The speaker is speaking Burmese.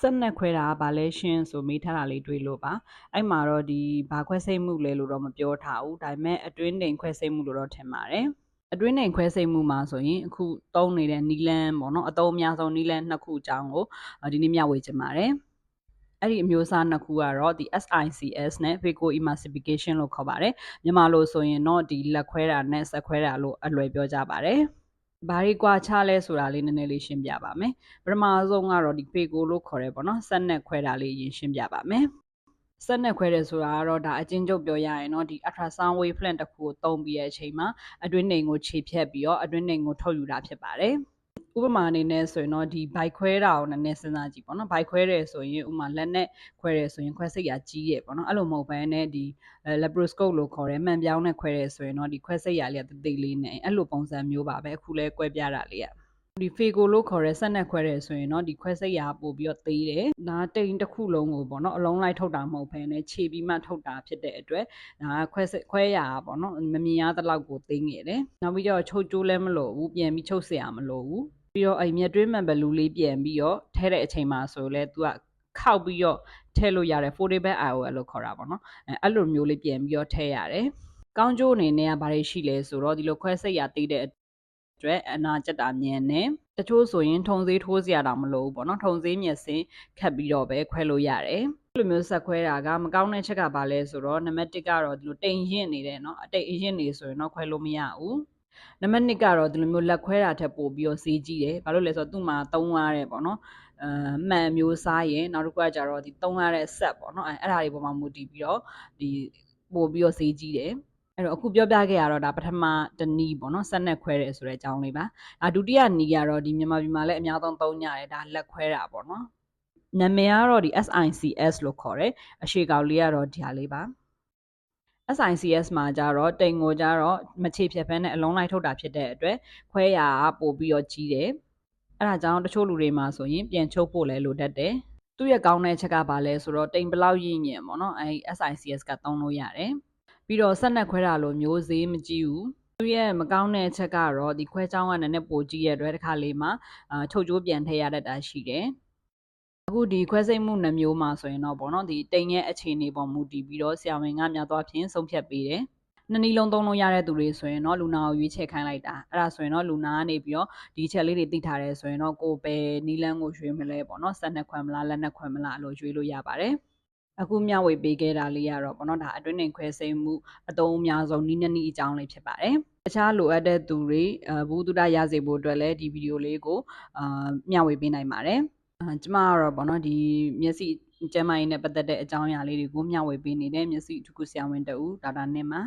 ဆက်နက်ခွဲတာကဘာလဲရှင်းဆိုမေးထားတာလေးတွေ့လို့ပါအဲ့မှာတော့ဒီဘာခွဲစိတ်မှုလဲလို့တော့မပြောထားဘူးဒါပေမဲ့အတွင်းတိမ်ခွဲစိတ်မှုလို့တော့ထင်ပါတယ်အတွင်းတိမ်ခွဲစိတ်မှုမှာဆိုရင်အခုတုံးနေတဲ့နီလန်းပေါ့နော်အတုံးအများဆုံးနီလန်းနှစ်ခုအကြောင်းကိုဒီနေ့မျှဝေချင်ပါတယ်အဲ့ဒီအမျိုးအစားနှစ်ခုကတော့ဒီ SICS နဲ့ Vico emulsification လို့ခေါ်ပါတယ်မြန်မာလိုဆိုရင်တော့ဒီလက်ခွဲတာနဲ့ဆက်ခွဲတာလို့အလွယ်ပြောကြပါတယ် ဘာတွေကွာခြားလဲဆိုတာလေးနည်းနည်းလေးရှင်းပြပါမယ်ပထမဆုံးကတော့ဒီဖေကိုလို့ခေါ်ရဲပေါ့နော်ဆက်နဲ့ခွဲတာလေးရင်ရှင်းပြပါမယ်ဆက်နဲ့ခွဲတယ်ဆိုတာကတော့ဒါအချင်းချုပ်ပြောရရင်တော့ဒီ ultrasound wavelength တစ်ခုကိုတုံးပြီးတဲ့အချိန်မှာအတွင်းနေကိုခြေဖြတ်ပြီးတော့အတွင်းနေကိုထုတ်ယူတာဖြစ်ပါတယ် ဥပမာအနေနဲ့ဆိုရင်တော့ဒီဘိုက်ခွဲတာကိုနည်းနည်းစဉ်းစားကြည့်ပေါ့နော်ဘိုက်ခွဲတယ်ဆိုရင်ဥမာလက်နဲ့ခွဲတယ်ဆိုရင်ခွဲစိတ်ရကြီးရဲ့ပေါ့နော်အဲ့လိုမဟုတ်ဘဲနဲ့ဒီ laparoscope လို့ခေါ်တဲ့မှန်ပြောင်းနဲ့ခွဲတယ်ဆိုရင်တော့ဒီခွဲစိတ်ရလေးကတိတ်လေးနဲ့အဲ့လိုပုံစံမျိုးပါပဲအခုလဲကွဲပြားတာလေးอ่ะဒီဖေကိုလို့ခေါ်တဲ့ဆက်နဲ့ခွဲတယ်ဆိုရင်တော့ဒီခွဲစိတ်ရာပို့ပြီးတော့သေးတယ်။ဒါတိမ်တစ်ခုလုံးကိုပေါ့နော်အလုံးလိုက်ထုတ်တာမဟုတ်ဘဲနဲ့ခြေပြီးမှထုတ်တာဖြစ်တဲ့အတွက်ဒါခွဲစိတ်ခွဲရာပေါ့နော်မမြင်ရသလောက်ကိုသေးငယ်တယ်။နောက်ပြီးတော့ချုပ်ကျိုးလည်းမလို့ဘူးပြန်ပြီးချုပ်เสียမလို့ဘူး။ ပြီးတော့အဲ့မြက်တွင်းမှန်ဘလူးလေးပြန်ပြီးတော့ထဲတဲ့အချိန်မှာဆိုလဲ तू ကခောက်ပြီးတော့ထဲလို့ရတယ် foldable IOL လို့ခေါ်တာပေါ့နော်။အဲ့လိုမျိုးလေးပြန်ပြီးတော့ထဲရတယ်။ကောင်းကျိုးအနေနဲ့ကဘာတွေရှိလဲဆိုတော့ဒီလိုခွဲစိတ်ရသေးတဲ့အတွက်အနာကျက်တာမြန်တယ်တချို့ဆိုရင်ထုံသေးထိုးစရာတောင်မလိုဘူးပေါ့နော်ထုံသေးမျက်စင်ခတ်ပြီးတော့ပဲခွဲလို့ရတယ်ဒီလိုမျိုးဆက်ခွဲတာကမကောင်းတဲ့ချက်ကဘာလဲဆိုတော့နံပါတ်1ကတော့ဒီလိုတိမ်ရင့်နေတယ်เนาะအတိတ်အရင်နေဆိုရင်တော့ခွဲလို့မရဘူး နံပါတ်2ကတော့ဒီလိုမျိုးလက်ခွဲတာထက်ပိုပြီးတော့ဈေးကြီးတယ်ဘာလို့လဲဆိုတော့သူ့မှာသုံးရတဲ့ပေါ့နော်အမှန်မျိုးစားရင်နောက်တစ်ခုကကြတော့ဒီသုံးရတဲ့ set ပေါ့နော်အဲအဲ့ဒါတွေပေါ်မှာမူတည်ပြီးတော့ဒီပို့ပြီးတော့ဈေးကြီးတယ်အဲ့တော့အခုပြောပြခဲ့ရတော့ဒါပထမတနီးပေါ့နော်ဆက်နဲ့ခွဲတယ်ဆိုတဲ့အကြောင်းလေးပါဒါဒုတိယနီးကတော့ဒီမြန်မာပြည်မှာလည်းအများဆုံးသုံးကြတယ်ဒါလက်ခွဲတာပေါ့နော်နာမည်ကတော့ဒီ SICS လို့ခေါ်တယ်အရှိကောင်လေးကတော့ဒီဟာလေးပါ SICS မှာကြတော့တိမ်ကိုကြတော့မချေဖြတ်ဖက်နဲ့အလုံးလိုက်ထုတ်တာဖြစ်တဲ့အတွက်ခွဲရာပို့ပြီးတော့ကြီးတယ်အဲ့ဒါကြောင့်တချို့လူတွေမှာဆိုရင်ပြန်ချုပ်ဖို့လဲလိုတတ်တယ်သူ့ရဲ့ကောင်းတဲ့ချက်ကဘာလဲဆိုတော့တိမ်ဘလောက်ရင့်ညင်ပေါ့နော်အဲ SICS ကသုံးလို့ရတယ်ပြီးတော့ဆက်နက်ခွဲတာလိုမျိုးဈေးမကြီးဘူးသူရဲ့မကောင်းတဲ့ချက်ကတော့ဒီခွဲချောင်းကနည်းနည်းပိုကြီးရတဲ့အတွက်တစ်ခါလေးမှာအာချုပ်ကျိုးပြန်ထည့်ရတတ်တာရှိတယ် အခုဒီခွဲစိတ်မှုနှမျိုးမှာဆိုရင်တော့ပေါ့နော်ဒီတိမ်ရဲ့အခြေအနေပေါ်မူတည်ပြီးတော့ဆရာဝန်ကများသောအားဖြင့်ဆုံးဖြတ်ပေးတယ်နှစ်နည်းလုံးသုံးလို့ရတဲ့သူတွေဆိုရင်တော့လူနာကိုရွေးချယ်ခိုင်းလိုက်တာအဲ့ဒါဆိုရင်တော့လူနာကနေပြီးတော့ဒီချက်လေးတွေသိထားတယ်ဆိုရင်တော့ကိုယ်ပဲနီလန်းကိုရွေးမလဲပေါ့နော်ဆက်နှစ်ခွဲမလားလက်နှစ်ခွဲမလားအဲ့လိုရွေးလို့ရပါတယ်အခုမျှဝေပေးခဲ့တာလေးကတော့ပေါ့နော်ဒါအတွင်းနေခွဲစိတ်မှုအတုံးအများဆုံးနီးနည်းအကြောင်းလေးဖြစ်ပါတယ်တခြားလိုအပ်တဲ့သူတွေအဘူးတုဒရစေဖို့အတွက်လည်းဒီဗီဒီယိုလေးကိုအာမျှဝေပေးနိုင်ပါတယ်အာ ကျမကတော့ပေါ့နော်ဒီမျက်စိကျမ်းမာရေးနဲ့ပတ်သက်တဲ့အကြောင်းအရာလေးတွေကိုမျှဝေပေးနေတဲ့မျက်စိအထူးဆရာဝန်တူဒေါက်တာနင်းပါ